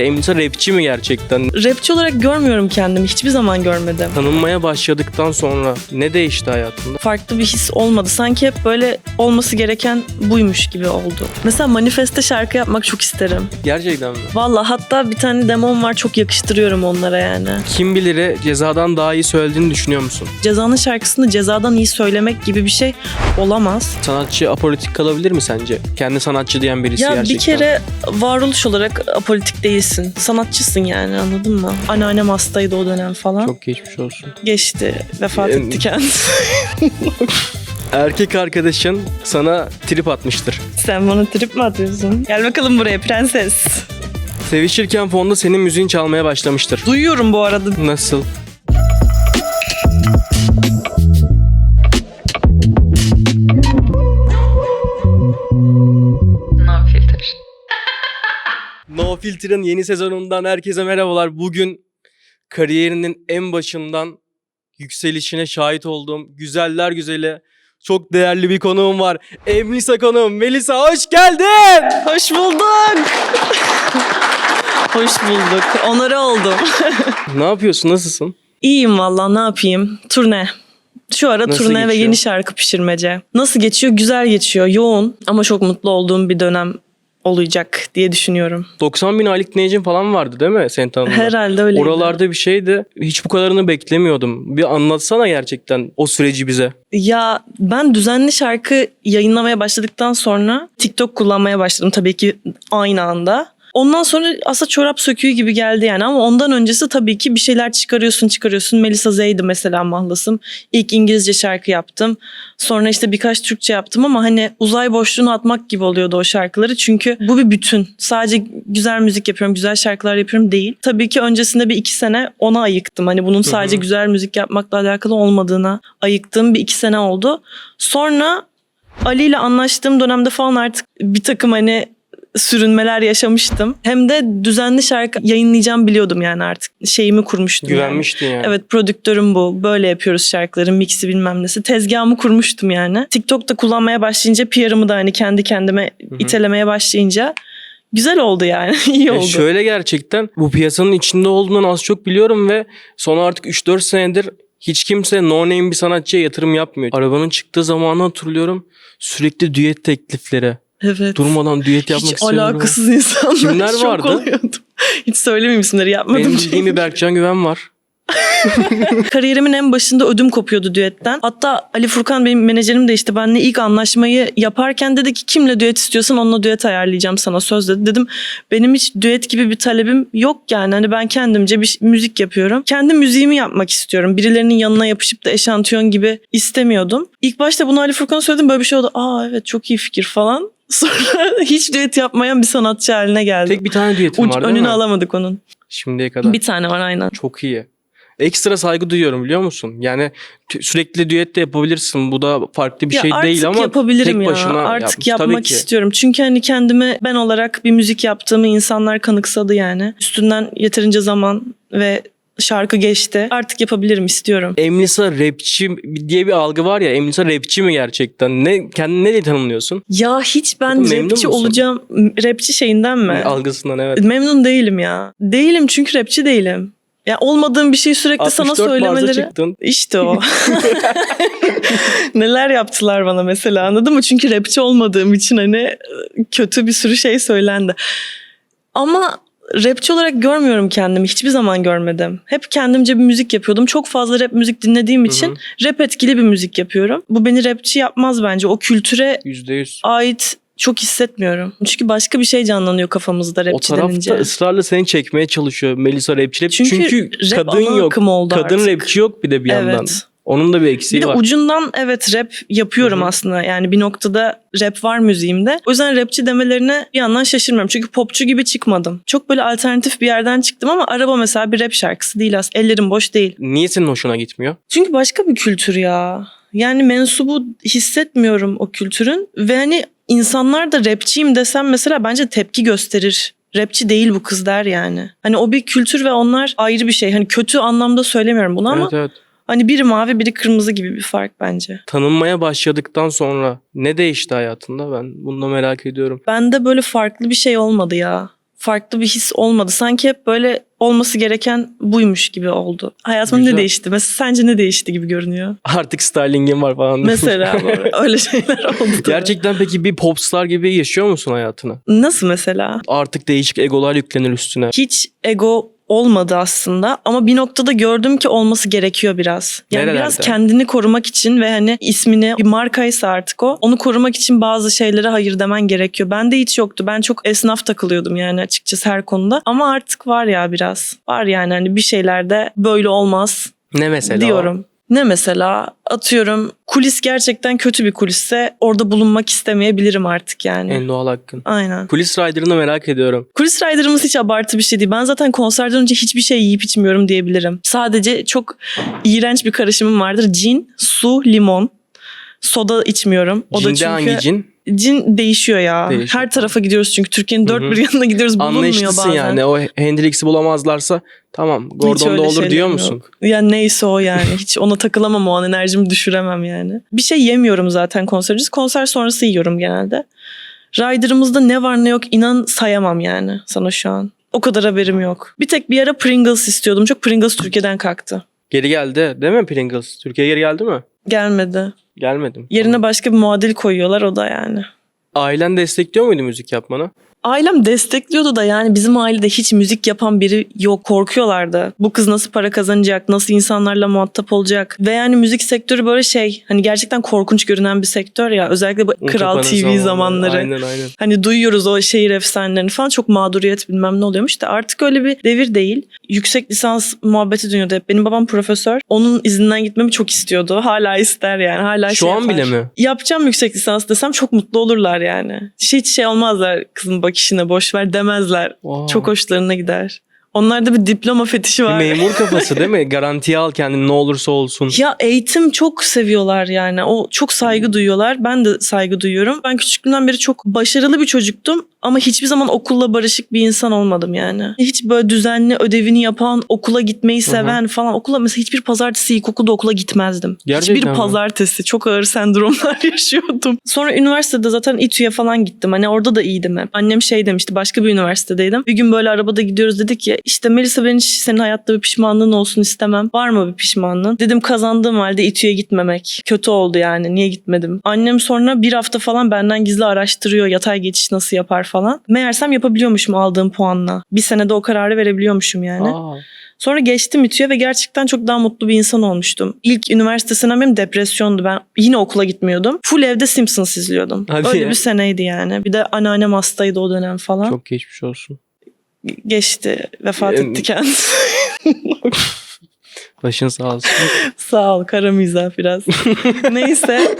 Emlisa rapçi mi gerçekten? Rapçi olarak görmüyorum kendimi. Hiçbir zaman görmedim. Tanınmaya başladıktan sonra ne değişti hayatında? Farklı bir his olmadı. Sanki hep böyle olması gereken buymuş gibi oldu. Mesela manifeste şarkı yapmak çok isterim. Gerçekten mi? Valla hatta bir tane demom var çok yakıştırıyorum onlara yani. Kim bilire cezadan daha iyi söylediğini düşünüyor musun? Ceza'nın şarkısını cezadan iyi söylemek gibi bir şey olamaz. Sanatçı apolitik kalabilir mi sence? Kendi sanatçı diyen birisi ya gerçekten. bir kere varoluş olarak apolitik değilsin. Sanatçısın yani anladın mı? Anneannem hastaydı o dönem falan. Çok geçmiş olsun. Geçti. Vefat Em- etti kendisi. Erkek arkadaşın sana trip atmıştır. Sen bana trip mi atıyorsun? Gel bakalım buraya prenses. Sevişirken fonda senin müziğin çalmaya başlamıştır. Duyuyorum bu arada. Nasıl? No Filter'ın yeni sezonundan herkese merhabalar. Bugün kariyerinin en başından yükselişine şahit olduğum güzeller güzeli çok değerli bir konuğum var. Emlisa konuğum. Melisa hoş geldin. Hoş bulduk. Hoş bulduk. Onları oldum. ne yapıyorsun? Nasılsın? İyiyim valla ne yapayım? Turne. Şu ara Nasıl turne ve geçiyor? yeni şarkı pişirmece. Nasıl geçiyor? Güzel geçiyor. Yoğun ama çok mutlu olduğum bir dönem olacak diye düşünüyorum. 90 bin aylık dinleyicin falan vardı değil mi senin tanıdığın? Herhalde öyle. Oralarda bir şeydi. Hiç bu kadarını beklemiyordum. Bir anlatsana gerçekten o süreci bize. Ya ben düzenli şarkı yayınlamaya başladıktan sonra TikTok kullanmaya başladım tabii ki aynı anda. Ondan sonra aslında çorap söküğü gibi geldi yani ama ondan öncesi tabii ki bir şeyler çıkarıyorsun çıkarıyorsun. Melisa Z'ydi mesela mahlasım. İlk İngilizce şarkı yaptım. Sonra işte birkaç Türkçe yaptım ama hani uzay boşluğuna atmak gibi oluyordu o şarkıları. Çünkü bu bir bütün. Sadece güzel müzik yapıyorum, güzel şarkılar yapıyorum değil. Tabii ki öncesinde bir iki sene ona ayıktım. Hani bunun sadece hı. güzel müzik yapmakla alakalı olmadığına ayıktığım bir iki sene oldu. Sonra Ali ile anlaştığım dönemde falan artık bir takım hani sürünmeler yaşamıştım. Hem de düzenli şarkı yayınlayacağım biliyordum yani artık. Şeyimi kurmuştum. yani. Güvenmiştin yani. Evet prodüktörüm bu. Böyle yapıyoruz şarkıların mixi bilmem nesi. Tezgahımı kurmuştum yani. TikTok'ta kullanmaya başlayınca PR'ımı da hani kendi kendime hı. itelemeye başlayınca güzel oldu yani. İyi Ya oldu. şöyle gerçekten bu piyasanın içinde olduğundan az çok biliyorum ve son artık 3-4 senedir hiç kimse no name bir sanatçıya yatırım yapmıyor. Arabanın çıktığı zamanı hatırlıyorum. Sürekli düet teklifleri. Evet. Durmadan düet yapmak Hiç istiyorum. alakasız insanlar. Kimler Şok vardı? oluyordum. Hiç söylemeyeyim isimleri yapmadım. Benim çünkü. bildiğim bir Berkcan Güven var. Kariyerimin en başında ödüm kopuyordu düetten. Hatta Ali Furkan benim menajerim de işte benle ilk anlaşmayı yaparken dedi ki kimle düet istiyorsan onunla düet ayarlayacağım sana söz dedi. Dedim benim hiç düet gibi bir talebim yok yani. Hani ben kendimce bir müzik yapıyorum. Kendi müziğimi yapmak istiyorum. Birilerinin yanına yapışıp da eşantiyon gibi istemiyordum. İlk başta bunu Ali Furkan'a söyledim böyle bir şey oldu. Aa evet çok iyi fikir falan. Sonra hiç düet yapmayan bir sanatçı haline geldim. Tek bir tane düetim Uç, var değil önünü mi? alamadık onun. Şimdiye kadar. Bir tane var aynen. Çok iyi. Ekstra saygı duyuyorum biliyor musun? Yani sürekli düet de yapabilirsin. Bu da farklı bir Ya şey artık değil ama yapabilirim tek ya. başına Artık yapmış. yapmak istiyorum. Çünkü hani kendime ben olarak bir müzik yaptığımı insanlar kanıksadı yani. Üstünden yeterince zaman ve şarkı geçti. Artık yapabilirim istiyorum. Emlisa rapçi diye bir algı var ya. Emlisa rapçi mi gerçekten? Ne kendini ne diye tanımlıyorsun? Ya hiç ben Memnun rapçi musun? olacağım. Rapçi şeyinden mi? Algısından evet. Memnun değilim ya. Değilim çünkü rapçi değilim. Ya olmadığım bir şeyi sürekli sana 64 barza söylemeleri. çıktın. İşte o. Neler yaptılar bana mesela anladın mı? Çünkü rapçi olmadığım için hani kötü bir sürü şey söylendi. Ama rapçi olarak görmüyorum kendimi. Hiçbir zaman görmedim. Hep kendimce bir müzik yapıyordum. Çok fazla rap müzik dinlediğim için rap etkili bir müzik yapıyorum. Bu beni rapçi yapmaz bence. O kültüre Yüzde yüz. ait çok hissetmiyorum. Çünkü başka bir şey canlanıyor kafamızda O rapçi tarafta denince. ısrarla seni çekmeye çalışıyor Melisa rapçi. Çünkü, Çünkü, rap kadın yok. oldu Kadın artık. rapçi yok bir de bir yandan. Onun da bir Bir eksiği de var. ucundan evet rap yapıyorum Hı hı. aslında. Yani bir noktada rap var müziğimde. O yüzden rapçi demelerine bir yandan şaşırmıyorum. Çünkü popçu gibi çıkmadım. Çok böyle alternatif bir yerden çıktım ama araba mesela bir rap şarkısı değil aslında. Ellerim boş değil. Niye senin hoşuna gitmiyor? Çünkü başka bir kültür ya. Yani mensubu hissetmiyorum o kültürün. Ve hani insanlar da rapçiyim desem mesela bence tepki gösterir. Rapçi değil bu kız der yani. Hani o bir kültür ve onlar ayrı bir şey. Hani kötü anlamda söylemiyorum bunu ama Evet evet. Hani biri mavi biri kırmızı gibi bir fark bence. Tanınmaya başladıktan sonra ne değişti hayatında? Ben bunu da merak ediyorum. Bende böyle farklı bir şey olmadı ya. farklı bir his olmadı. Sanki hep böyle olması gereken buymuş gibi oldu. Hayatımda Güzel. ne değişti? Mesela sence ne değişti gibi görünüyor? Artık stylingin var falan. Mesela öyle şeyler oldu. tabii. Gerçekten peki bir popstar gibi yaşıyor musun hayatını? Nasıl mesela? Artık değişik egolar yüklenir üstüne. Hiç ego olmadı aslında ama bir noktada gördüm ki olması gerekiyor biraz. Yani Nerelerde? biraz kendini korumak için ve hani ismini bir markaysa artık o onu korumak için bazı şeylere hayır demen gerekiyor. Bende hiç yoktu. Ben çok esnaf takılıyordum yani açıkçası her konuda. Ama artık var ya biraz. Var yani hani bir şeylerde böyle olmaz Ne mesela? diyorum. Ne mesela atıyorum kulis gerçekten kötü bir kulisse orada bulunmak istemeyebilirim artık yani. En doğal hakkın. Aynen. Kulis Rider'ını merak ediyorum. Kulis rider'ımız hiç abartı bir şey değil. Ben zaten konserden önce hiçbir şey yiyip içmiyorum diyebilirim. Sadece çok iğrenç bir karışımım vardır. Cin, su, limon. Soda içmiyorum. O da Cinde çünkü hangi cin? Cin değişiyor ya. Değişiyor. Her tarafa gidiyoruz çünkü Türkiye'nin dört bir yanına gidiyoruz bulunmuyor Anlayışlısın bazen. yani. O Hendrix'i bulamazlarsa tamam Gordon'da olur diyor yok. musun? Yani neyse o yani. Hiç ona takılamam o an enerjimi düşüremem yani. Bir şey yemiyorum zaten konser öncesi. Konser sonrası yiyorum genelde. Rider'ımızda ne var ne yok inan sayamam yani sana şu an. O kadar haberim yok. Bir tek bir ara Pringles istiyordum. Çok Pringles Türkiye'den kalktı. Geri geldi değil mi Pringles? Türkiye'ye geri geldi mi? Gelmedi. Gelmedim. Yerine başka bir muadil koyuyorlar o da yani. Ailen destekliyor muydu müzik yapmanı? Ailem destekliyordu da yani bizim ailede hiç müzik yapan biri yok. Korkuyorlardı. Bu kız nasıl para kazanacak? Nasıl insanlarla muhatap olacak? Ve yani müzik sektörü böyle şey hani gerçekten korkunç görünen bir sektör ya. Özellikle bu Kral TV zamanları. Aynen aynen. Hani duyuyoruz o şehir efsanelerini falan çok mağduriyet bilmem ne oluyormuş da artık öyle bir devir değil. Yüksek lisans muhabbeti dönüyordu hep. Benim babam profesör. Onun izinden gitmemi çok istiyordu. Hala ister yani. Hala Şu şey an yapar. bile mi? Yapacağım yüksek lisans desem çok mutlu olurlar yani. Hiç şey olmazlar kızım bak işine boş ver demezler. Aa. Çok hoşlarına gider. Onlarda bir diploma fetişi Bir var. memur kafası değil mi? Garantiye al kendini ne olursa olsun. Ya eğitim çok seviyorlar yani. O çok saygı duyuyorlar. Ben de saygı duyuyorum. Ben küçüklüğümden beri çok başarılı bir çocuktum ama hiçbir zaman okulla barışık bir insan olmadım yani. Hiç böyle düzenli ödevini yapan, okula gitmeyi seven falan. Okula mesela hiçbir pazartesi ilkokulda okula gitmezdim. Gerçekten hiçbir mi? pazartesi çok ağır sendromlar yaşıyordum. Sonra üniversitede zaten İTÜ'ye falan gittim. Hani orada da iyiydim hep. Annem şey demişti başka bir üniversitedeydim. Bir gün böyle arabada gidiyoruz dedik ki işte Melisa ben hiç senin hayatta bir pişmanlığın olsun istemem. Var mı bir pişmanlığın? Dedim kazandığım halde İTÜ'ye gitmemek. Kötü oldu yani niye gitmedim? Annem sonra bir hafta falan benden gizli araştırıyor yatay geçiş nasıl yapar falan. Meğersem yapabiliyormuşum aldığım puanla. Bir senede o kararı verebiliyormuşum yani. Aa, Sonra geçtim İTÜ'ye ve gerçekten çok daha mutlu bir insan olmuştum. İlk üniversite senem benim depresyondu. Ben yine okula gitmiyordum. Full evde Simpsons izliyordum. Hadi Öyle ya. bir seneydi yani. Bir de anneannem hastaydı o dönem falan. çok geçmiş olsun. Geçti. Vefat etti kendisi. Başın sağ olsun. Sağ ol. Kara mizah biraz. Neyse.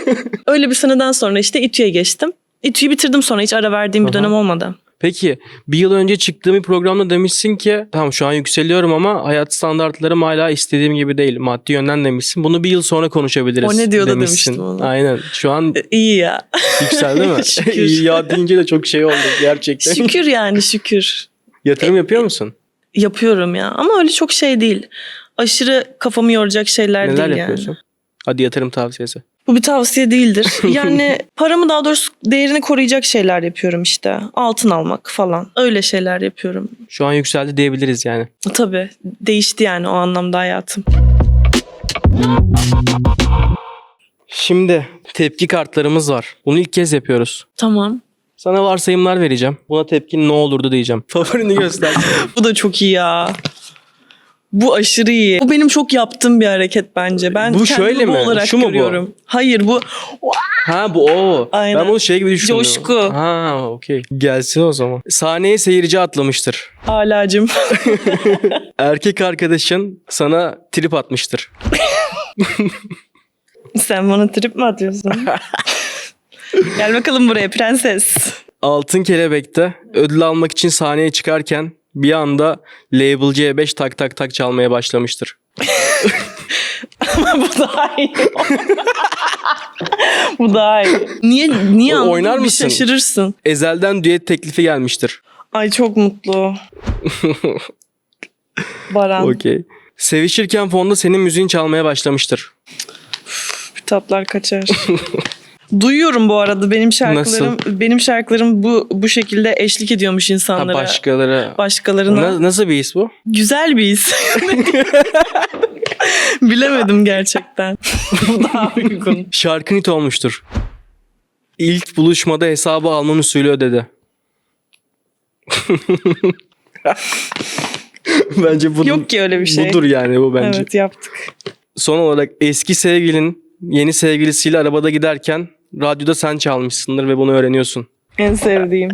Öyle bir seneden sonra işte İTÜ'ye geçtim. İTÜ'yü bitirdim sonra hiç ara verdiğim bir Aha. dönem olmadı. Peki bir yıl önce çıktığım bir programda demişsin ki tamam şu an yükseliyorum ama hayat standartlarım hala istediğim gibi değil. Maddi yönden demişsin. Bunu bir yıl sonra konuşabiliriz. O ne diyor da demiştim onu. Aynen. Şu an E, İyi ya. yükseldi mi? Şükür. İyi ya deyince de çok şey oldu gerçekten. şükür yani şükür. Yatırım yapıyor musun? Yapıyorum ya. Ama öyle çok şey değil. Aşırı kafamı yoracak şeyler Neler değil yapıyorsun? yani. Hadi yatırım tavsiyesi. Bu bir tavsiye değildir. Yani paramı daha doğrusu değerini koruyacak şeyler yapıyorum işte. Altın almak falan. Öyle şeyler yapıyorum. Şu an yükseldi diyebiliriz yani. Tabii değişti yani o anlamda hayatım. Şimdi tepki kartlarımız var. Bunu ilk kez yapıyoruz. Tamam. Sana varsayımlar vereceğim. Buna tepkin ne olurdu diyeceğim. Favorini göster. Bu da çok iyi ya. Bu aşırı iyi. Bu benim çok yaptığım bir hareket bence. Ben Bu kendimi şöyle bu mi? olarak Şu mu bu? görüyorum. Hayır bu ha bu o. Aynen. Ben bunu şey gibi düşündüm. Coşku. Ha okey. Gelsin o zaman. Sahneye seyirci atlamıştır. alacım. Erkek arkadaşın sana trip atmıştır. Sen bana trip mi atıyorsun? Gel bakalım buraya prenses. Altın Kelebek'te ödül almak için sahneye çıkarken bir anda Label C5 tak tak tak çalmaya başlamıştır. bu daha iyi. bu daha iyi. Niye niye O- anladın? oynar Bir mısın? şaşırırsın. Ezel'den düet teklifi gelmiştir. Ay çok mutlu. Baran. Okey. Sevişirken fonda senin müziğin çalmaya başlamıştır. Tatlar kaçar. Duyuyorum bu arada benim şarkılarım benim şarkılarım bu bu şekilde eşlik ediyormuş Ha, insanlara. başkaları. başkalarına. Na- nasıl bir his bu? Güzel bir his. Bilemedim gerçekten. bu daha uygun. Şarkı hit olmuştur. İlk buluşmada hesabı alman usulü ödedi. bence bu Yok ki öyle bir şey. budur yani bu bence. Evet yaptık. Son olarak eski sevgilin yeni sevgilisiyle arabada giderken radyoda sen çalmışsındır ve bunu öğreniyorsun. En sevdiğim.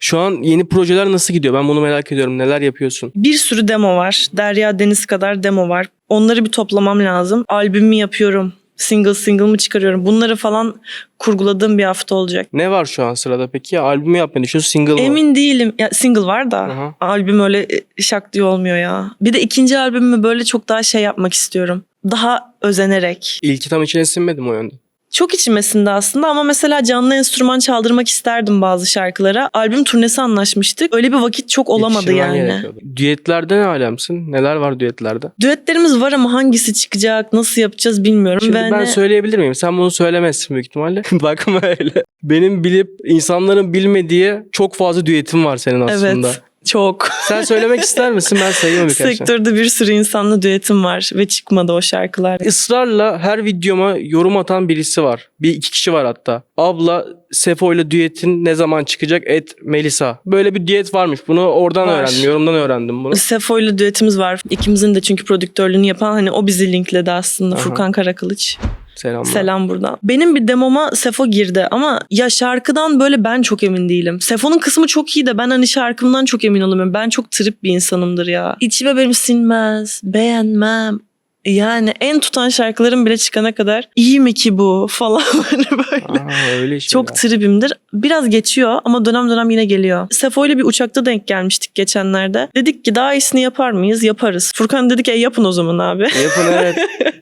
Şu an yeni projeler nasıl gidiyor? Ben bunu merak ediyorum. Neler yapıyorsun? Bir sürü demo var. Derya Deniz kadar demo var. Onları bir toplamam lazım. Albümümü yapıyorum. Single single'ımı çıkarıyorum. Bunları falan kurguladığım bir hafta olacak. Ne var şu an sırada peki? Albümü yapmayı düşünüyorsun. Single mı? Emin değilim. Ya single var da Aha. albüm öyle e, şak diye olmuyor ya. Bir de ikinci albümümü böyle çok daha şey yapmak istiyorum. Daha özenerek. İlki tam içine sinmedi mi o yönde? Çok içimesinde aslında ama mesela canlı enstrüman çaldırmak isterdim bazı şarkılara. Albüm turnesi anlaşmıştık. Öyle bir vakit çok olamadı Yetiştirmen yani. gerekiyordu. Düetlerde ne alemsin? Neler var düetlerde? Düetlerimiz var ama hangisi çıkacak, nasıl yapacağız bilmiyorum. Şimdi ben hani- söyleyebilir miyim? Sen bunu söylemezsin büyük ihtimalle. Bakma öyle. Benim bilip insanların bilmediği çok fazla düetim var senin aslında. Evet. Çok. Sen söylemek ister misin? Ben sayayım birkaç. Sektörde bir sürü insanla düetim var ve çıkmadı o şarkılar. Israrla her videoma yorum atan birisi var. Bir iki kişi var hatta. Abla Sefo ile düetin ne zaman çıkacak? Et Melisa. Böyle bir düet varmış. Bunu oradan Var. öğrendim. Yorumdan öğrendim bunu. Sefo ile düetimiz var. İkimizin de çünkü prodüktörlüğünü yapan hani o bizi linkledi aslında. Aha. Furkan Karakılıç. Selamlar. Selam buradan. Benim bir demoma Sefo girdi ama ya şarkıdan böyle ben çok emin değilim. Sefo'nun kısmı çok iyi de ben hani şarkımdan çok emin olamıyorum. Ben çok trip bir insanımdır ya. İçime benim sinmez, beğenmem. Yani en tutan şarkılarım bile çıkana kadar iyi mi ki bu falan hani böyle. Aa, öyle işte. Çok tribimdir. Biraz geçiyor ama dönem dönem yine geliyor. Sefo ile bir uçakta denk gelmiştik geçenlerde. Dedik ki daha iyisini yapar mıyız? Yaparız. Furkan dedi ki "E, yapın o zaman abi. Yapın evet.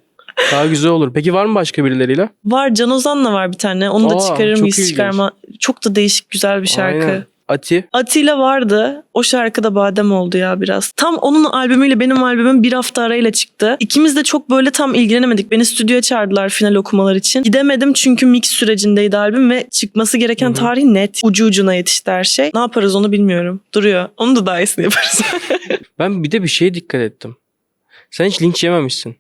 Daha güzel olur. Peki var mı başka birileriyle? Var Can Ozan'la var bir tane. Onu da Aa, çıkarır çok mıyız ilginç. çıkarma. Çok da değişik güzel bir şarkı. Aynen. Ati. Atilla vardı. O şarkı da badem oldu ya biraz. Tam onun albümüyle benim albümüm bir hafta arayla çıktı. İkimiz de çok böyle tam ilgilenemedik. Beni stüdyoya çağırdılar final okumalar için. Gidemedim çünkü mix sürecindeydi albüm ve çıkması gereken tarih net. Ucu ucuna yetişti her şey. Ne yaparız onu bilmiyorum. Duruyor. Onu da daha iyisini yaparız. Ben bir de bir şeye dikkat ettim. Sen hiç linç yememişsin.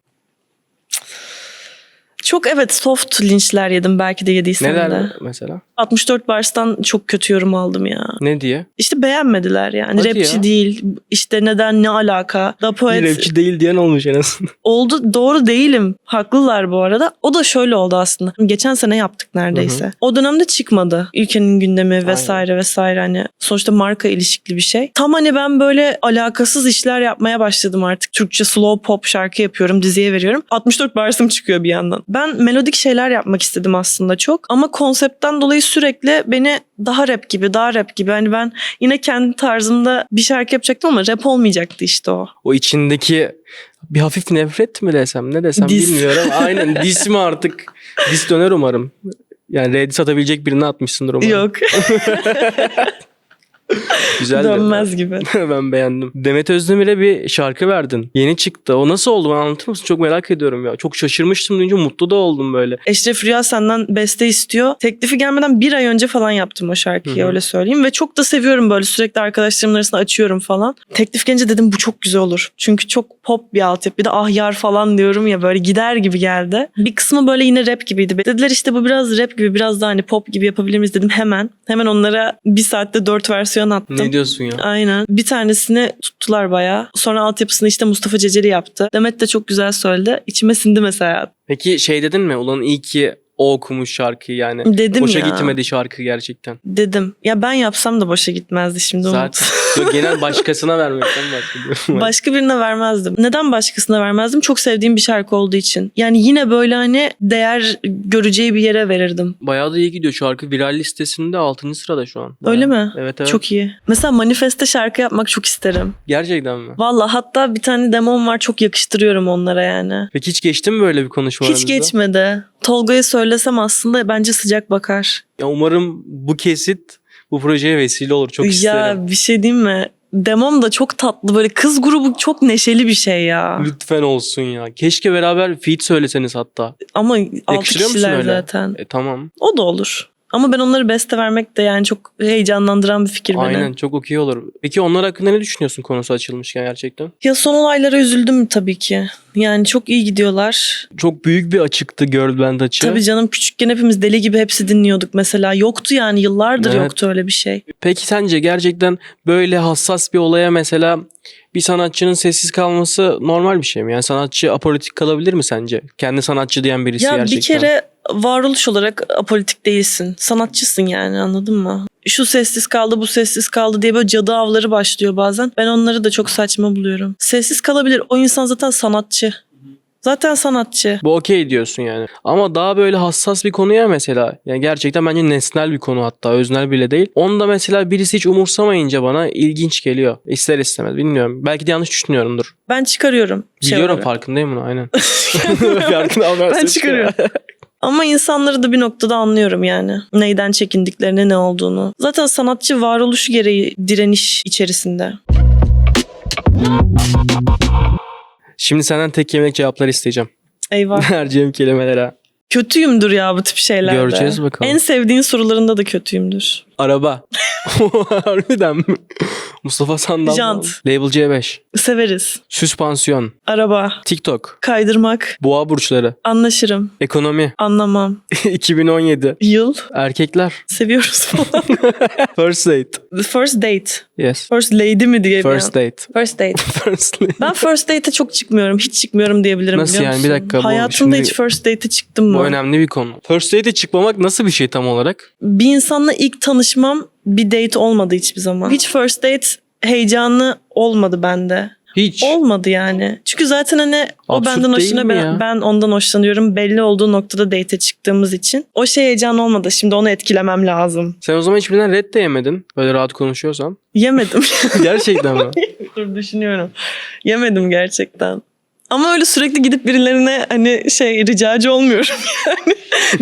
Çok evet soft linçler yedim belki de yediysen Neler de. mesela? 64 Bars'tan çok kötü yorum aldım ya. Ne diye? İşte beğenmediler yani. Hadi Rapçi ya. değil. İşte neden ne alaka? Da Bir Poet rapçi değil diyen olmuş en azından. oldu. Doğru değilim. Haklılar bu arada. O da şöyle oldu aslında. Geçen sene yaptık neredeyse. O dönemde çıkmadı. Ülkenin gündemi vesaire vesaire hani sonuçta marka ilişkili bir şey. Tam hani ben böyle alakasız işler yapmaya başladım artık. Türkçe slow pop şarkı yapıyorum, diziye veriyorum. 64 barsım çıkıyor bir yandan. Ben melodik şeyler yapmak istedim aslında çok ama konseptten dolayı sürekli beni daha rap gibi, daha rap gibi. Hani ben yine kendi tarzımda bir şarkı yapacaktım ama rap olmayacaktı işte o. O içindeki bir hafif nefret mi desem ne desem Dis. bilmiyorum. Aynen dis mi artık? Dis döner umarım. Yani Reddit satabilecek birini atmışsındır umarım. Yok, Güzel dönmez gibi. ben beğendim. Demet Özdemir'e bir şarkı verdin. Yeni çıktı. O nasıl oldu bana anlatır mısın? Çok merak ediyorum ya. Çok şaşırmıştım duyunca mutlu da oldum böyle. Eşref Rüya senden beste istiyor. Teklifi gelmeden bir ay önce falan yaptım o şarkıyı öyle söyleyeyim. Ve çok da seviyorum böyle sürekli arkadaşlarımın arasında açıyorum falan. Teklif gelince dedim bu çok güzel olur. Çünkü çok pop bir altyapı. Bir de ah yar falan diyorum ya böyle gider gibi geldi. Bir kısmı böyle yine rap gibiydi. Dediler işte bu biraz rap gibi biraz daha hani pop gibi yapabilir miyiz dedim hemen. Hemen onlara bir saatte dört versiyon attım. Ne diyorsun ya? Aynen. Bir tanesini tuttular bayağı. Sonra altyapısını işte Mustafa Ceceli yaptı. Demet de çok güzel söyledi. İçime sindi mesela. Peki şey dedin mi? Ulan iyi ki o okumuş şarkıyı yani. Dedim Boşa ya. gitmedi şarkı gerçekten. Dedim. Ya ben yapsam da boşa gitmezdi şimdi Umut. Genel başkasına vermekten bahsediyorum. Başka birine vermezdim. Neden başkasına vermezdim? Çok sevdiğim bir şarkı olduğu için. Yani yine böyle hani değer göreceği bir yere verirdim. Bayağı da iyi gidiyor. Şarkı viral listesinde 6. sırada şu an. Öyle Bayağı. mi? Evet evet. Çok iyi. Mesela manifeste şarkı yapmak çok isterim. Gerçekten mi? Valla hatta bir tane demom var çok yakıştırıyorum onlara yani. Peki hiç geçti mi böyle bir konuşma Hiç geçmedi. Tolga'ya söylesem aslında bence sıcak bakar. Ya umarım bu kesit bu projeye vesile olur. Çok isterim. Ya bir şey diyeyim mi? demom da çok tatlı. Böyle kız grubu çok neşeli bir şey ya. Lütfen olsun ya. Keşke beraber feat söyleseniz hatta. Ama altı Yakıştırıyor musun kişiler öyle? zaten. E tamam. O da olur. Ama ben onları beste vermek de yani çok heyecanlandıran bir fikir beni. Aynen çok okey olur. Peki onlar hakkında ne düşünüyorsun konusu açılmışken gerçekten? Ya son olaylara üzüldüm tabii ki. Yani çok iyi gidiyorlar. Çok büyük bir açıktı girl band açığı. Tabii canım küçükken hepimiz deli gibi hepsi dinliyorduk mesela. Yoktu yani yıllardır Evet. yoktu öyle bir şey. Peki sence gerçekten böyle hassas bir olaya mesela bir sanatçının sessiz kalması normal bir şey mi? Yani sanatçı apolitik kalabilir mi sence? Kendi sanatçı diyen birisi ya gerçekten. bir kere varoluş olarak apolitik değilsin. Sanatçısın yani anladın mı? Şu sessiz kaldı bu sessiz kaldı diye böyle cadı avları başlıyor bazen. Ben onları da çok saçma buluyorum. Sessiz kalabilir. O insan zaten sanatçı. Zaten sanatçı. Bu okey diyorsun yani. Ama daha böyle hassas bir konuya mesela. Yani gerçekten bence nesnel bir konu hatta öznel bile değil. Onda mesela birisi hiç umursamayınca bana ilginç geliyor. İster istemez bilmiyorum. Belki de yanlış düşünüyorumdur. Ben çıkarıyorum. şey Biliyorum olarak. farkındayım bunu aynen. Farkında Ben çıkarıyorum. Ama insanları da bir noktada anlıyorum yani. Neyden çekindiklerini, ne olduğunu. Zaten sanatçı varoluşu gereği direniş içerisinde. Şimdi senden tek kelimelik cevaplar isteyeceğim. Eyvah. Vereceğim kelimelere. Kötüyümdür ya bu tip şeylerde. Göreceğiz bakalım. En sevdiğin sorularında da kötüyümdür. Araba. Harbiden mi? Mustafa Sandal. Jant. Label C5. Severiz. Süspansiyon. Araba, TikTok. kaydırmak, Boğa burçları. anlaşırım, Ekonomi. anlamam. 2017. Yıl, Erkekler. seviyoruz falan. First date. The first date. Yes. First lady mi diye First date. First date. First date. Ben first date'e çok çıkmıyorum. Hiç çıkmıyorum diyebilirim Nasıl biliyor yani? Bir dakika, Hayatımda hiç first date'e çıktım mı? Bu önemli bir konu. First date'e çıkmamak nasıl bir şey tam olarak? bir insanla ilk tanışmam bir date olmadı hiçbir zaman. Hiç first date heyecanı olmadı bende. Hiç. Olmadı yani. Çünkü zaten hani o Absürt benden mi ben, ya? ben ondan hoşlanıyorum. Belli olduğu noktada date'e çıktığımız için. O şey heyecan olmadı. Şimdi onu etkilemem lazım. Sen o zaman hiçbirinden red de yemedin. Böyle rahat konuşuyorsan. Yemedim. Gerçekten mi? Dur düşünüyorum. Yemedim gerçekten. Ama öyle sürekli gidip birilerine hani şey ricacı olmuyorum yani.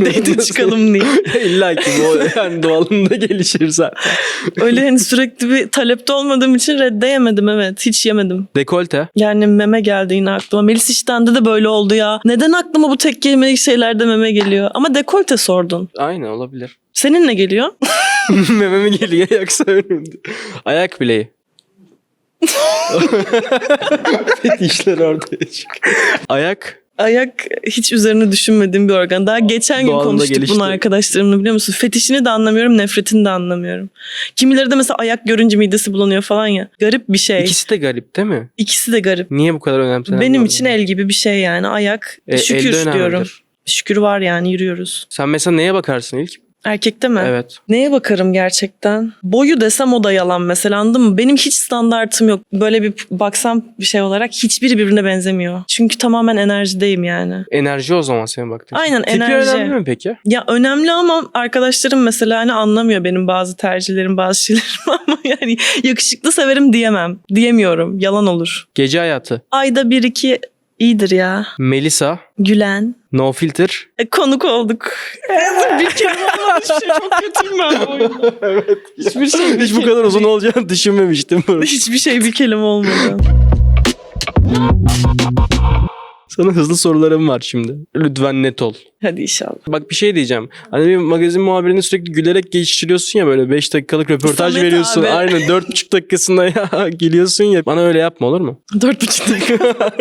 Date'e çıkalım diye. İlla ki bu yani doğalında gelişir zaten. Öyle hani sürekli bir talepte olmadığım için reddeyemedim evet. Hiç yemedim. Dekolte. Yani meme geldi yine aklıma. Melis İşten'de de böyle oldu ya. Neden aklıma bu tek kelimelik şeylerde meme geliyor? Ama dekolte sordun. Aynen olabilir. Senin ne geliyor? Meme mi geliyor yoksa önümde? Ayak bileği. Fetişler ortaya çıkıyor. Ayak. Ayak hiç üzerine düşünmediğim bir organ. Daha geçen gün Doğalında konuştuk gelişti. bunu arkadaşlarımla biliyor musun? Fetişini de anlamıyorum, nefretini de anlamıyorum. Kimileri de mesela ayak görünce midesi bulanıyor falan ya. Garip bir şey. İkisi, İkisi de garip değil mi? de garip. Niye bu kadar önemsenen? Benim için el gibi bir şey yani. Ayak. E, Şükür diyorum. Şükür var yani yürüyoruz. Sen mesela neye bakarsın ilk? Erkekte mi? Evet. Neye bakarım gerçekten? Boyu desem o da yalan mesela anladın mı? Benim hiç standartım yok. Böyle bir baksam bir şey olarak hiçbiri birbirine benzemiyor. Çünkü tamamen enerjideyim yani. Enerji o zaman senin baktığın. Aynen, Tipi enerji. önemli mi peki? Ya önemli ama arkadaşlarım mesela hani anlamıyor benim bazı tercihlerim, bazı şeylerim ama yani yakışıklı severim diyemem. Diyemiyorum. Yalan olur. Gece hayatı. Ayda bir iki iyidir ya. Melisa. Gülen. No filter. E, konuk olduk. bir kelime olmamış. Çok kötüyüm ben bu oyunda. Hiçbir şey Hiç bu kadar uzun olacağını düşünmemiştim. Hiçbir şey bir kelime olmadı. Sana hızlı sorularım var şimdi. Lütfen net ol. Hadi inşallah. Bak bir şey diyeceğim. Hani bir magazin muhabirini sürekli gülerek geçiştiriyorsun ya böyle 5 dakikalık röportaj Samet veriyorsun. abi. Aynen 4,5 dakikasında ya geliyorsun ya. Bana öyle yapma olur mu? Dört buçuk dakika.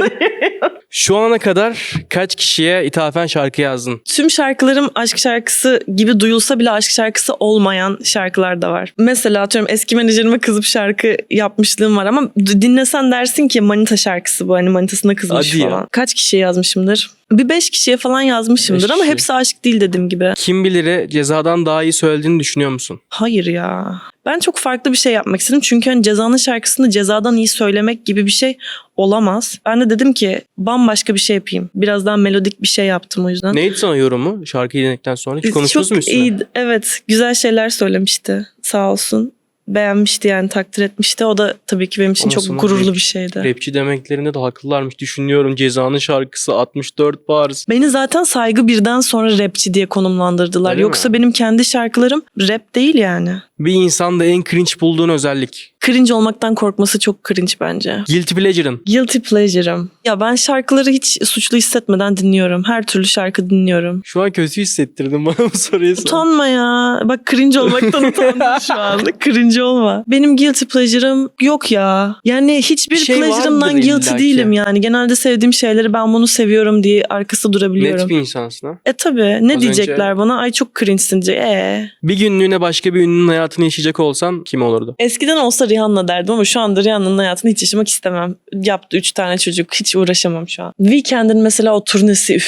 Şu ana kadar kaç kişiye ithafen şarkı yazdın? Tüm şarkılarım aşk şarkısı gibi duyulsa bile aşk şarkısı olmayan şarkılar da var. Mesela atıyorum eski menajerime kızıp şarkı yapmışlığım var ama dinlesen dersin ki manita şarkısı bu hani manitasına kızmış Hadi ya. falan. Kaç kişiye yazmışımdır? Bir beş kişiye falan yazmışımdır Beş ama kişi. hepsi aşk değil dediğim gibi. Kim biliri cezadan daha iyi söylediğini düşünüyor musun? Hayır ya. Ben çok farklı bir şey yapmak istedim. Çünkü hani cezanın şarkısını cezadan iyi söylemek gibi bir şey olamaz. Ben de dedim ki bambaşka bir şey yapayım. Biraz daha melodik bir şey yaptım o yüzden. Neydi sana yorumu şarkıyı dinledikten sonra? Hiç konuştunuz mu Çok üstüne? iyiydi. Evet. Güzel şeyler söylemişti. Sağ olsun. Beğenmişti yani takdir etmişti. O da tabii ki benim için Ama sana çok gururlu rap- bir şeydi. Rapçi demeklerinde de haklılarmış düşünüyorum. Cezanın şarkısı 64 bars. Beni zaten saygı birden sonra rapçi diye konumlandırdılar. Öyle Yoksa mi? benim kendi şarkılarım rap değil yani. Bir insanda en cringe bulduğun özellik. Cringe olmaktan korkması çok cringe bence. Guilty Pleasure'ın. Guilty pleasure'ım. Ya ben şarkıları hiç suçlu hissetmeden dinliyorum. Her türlü şarkı dinliyorum. Şu an kötü hissettirdin bana bu soruyu. sor. Utanma ya. Bak cringe olmaktan utandım şu anda. Cringe olma. Benim guilty pleasure'ım yok ya. Yani hiçbir Bir şey pleasure'ımdan guilty illaki. değilim yani. Genelde sevdiğim şeyleri ben bunu seviyorum diye arkası Net durabiliyorum. bir insansın ha. E tabi ne Az diyecekler önce- bana? Ay çok cringe'sin diye. E. Bir günlüğüne başka bir ünlünün hayatını yaşayacak olsan kim olurdu? Eskiden olsa Rihanna derdim ama şu anda Rihanna'nın hayatını hiç yaşamak istemem. Yaptı üç tane çocuk. Hiç uğraşamam şu an. Weekend'in mesela o turnesi üf,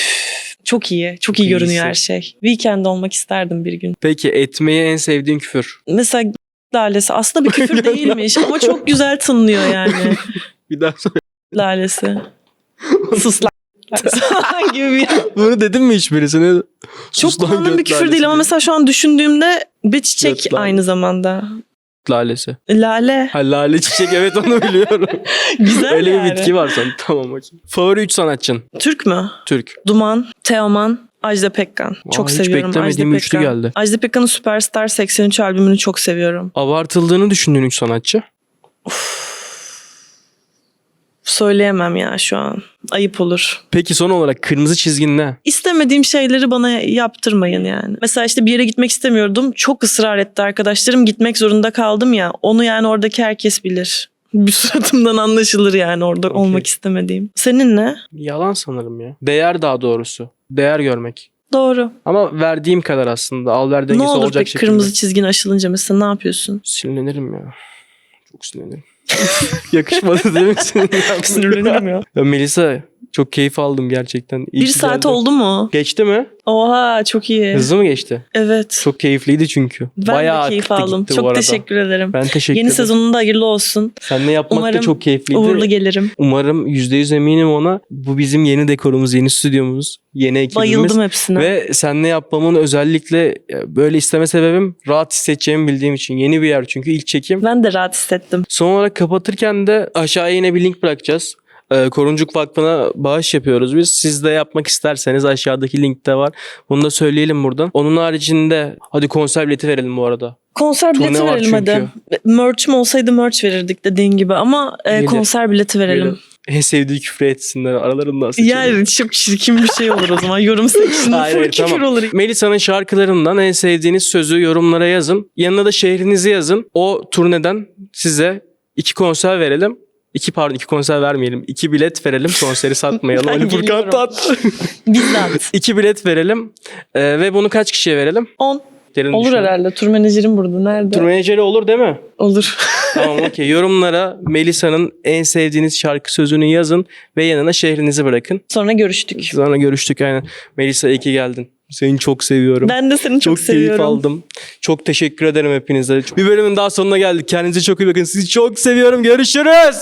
çok iyi. Çok iyi Çok görünüyor iyisi. her şey. Weekend olmak isterdim bir gün. Peki etmeyi en sevdiğin küfür? Mesela lalesi aslında bir küfür değilmiş ama çok güzel tınlıyor yani. Bir daha sor. Lalesi. Sus lan. gibi bir Bunu dedin mi hiç birisine? çok kullandığım bir küfür değil ama mesela şu an düşündüğümde bir çiçek aynı zamanda. Lalesi. Lale. Ha lale çiçek evet onu biliyorum. Güzel Öyle yani. bir bitki var sen. Tamam bakayım. Favori 3 sanatçın? Türk mü? Türk. Duman, Teoman, Ajda Pekkan. Çok Aa, hiç seviyorum Ajda beklemediğim Pekkan. üçlü geldi. Ajda Pekkan'ın Superstar 83 albümünü çok seviyorum. Abartıldığını düşündüğün 3 sanatçı? Söyleyemem ya şu an. Ayıp olur. Peki son olarak kırmızı çizgin ne? İstemediğim şeyleri bana yaptırmayın yani. Mesela işte bir yere gitmek istemiyordum. Çok ısrar etti arkadaşlarım. Gitmek zorunda kaldım ya. Onu yani oradaki herkes bilir. Bir suratımdan anlaşılır yani orada Okey. olmak istemediğim. Senin ne? Yalan sanırım ya. Değer daha doğrusu. Değer görmek. Doğru. Ama verdiğim kadar aslında. Al ver Ne dengesi olur olacak peki şekilde. kırmızı çizgin aşılınca mesela ne yapıyorsun? Sinirlenirim ya. Çok sinirlenirim. Yakışmadı değil mi? Sinirlenirim ya. Ya Melisa çok keyif aldım gerçekten. İyi Bir ki saat geldin. oldu mu? Geçti mi? Oha çok iyi. Hızlı mı geçti? Evet. Çok keyifliydi çünkü. ben Bayağı de keyif aldım. gitti bu Çok arada. teşekkür ederim. Ben teşekkür Yeni ederim. sezonunda hayırlı olsun. Seninle yapmak da Umarım çok keyifliydi. Uğurlu gelirim. Umarım %100 eminim ona. Bu bizim yeni dekorumuz, yeni stüdyomuz, yeni ekibimiz. Bayıldım hepsine. Ve seninle yapmamın özellikle e, böyle isteme sebebim rahat hissedeceğimi bildiğim için. Yeni bir yer çünkü ilk çekim. Ben de rahat hissettim. Son olarak kapatırken de aşağıya yine bir link bırakacağız. Ee, Koruncuk Vakfı'na bağış yapıyoruz biz. Siz de yapmak isterseniz aşağıdaki linkte var. Bunu da söyleyelim buradan. Onun haricinde hadi konser bileti verelim bu arada. Konser Turne bileti var verelim hadi. Merch'üm olsaydı merch verirdik dediğin gibi ama e, Gelir. konser bileti verelim. En sevdiği küfür etsinler aralarından seçelim. Yani çok çirkin bir şey olur o zaman. Yorum section'da Hayır, full küfür tamam. olur. Melisa'nın şarkılarından en sevdiğiniz sözü yorumlara yazın. Yanına da şehrinizi yazın. O turneden size iki konser verelim. İki pardon iki konser vermeyelim. İki bilet verelim konseri satmayalım. Ali Furkan. Tat. Bizzat. İki bilet verelim. Ee, ve bunu kaç kişiye verelim? 10. Derin Olur düşünün. herhalde. Tur menajerim burada. Nerede? Tur menajeri olur değil mi? Olur. Tamam okey. Yorumlara Melisa'nın en sevdiğiniz şarkı sözünü yazın ve yanına şehrinizi bırakın. Sonra görüştük. Sonra görüştük aynen. Melisa iyi ki geldin. Seni çok seviyorum. Ben de seni çok, Çok, seviyorum. keyif aldım. Çok teşekkür ederim hepinize. Bir bölümün daha sonuna geldik. Kendinize çok iyi bakın. Sizi çok seviyorum. Görüşürüz.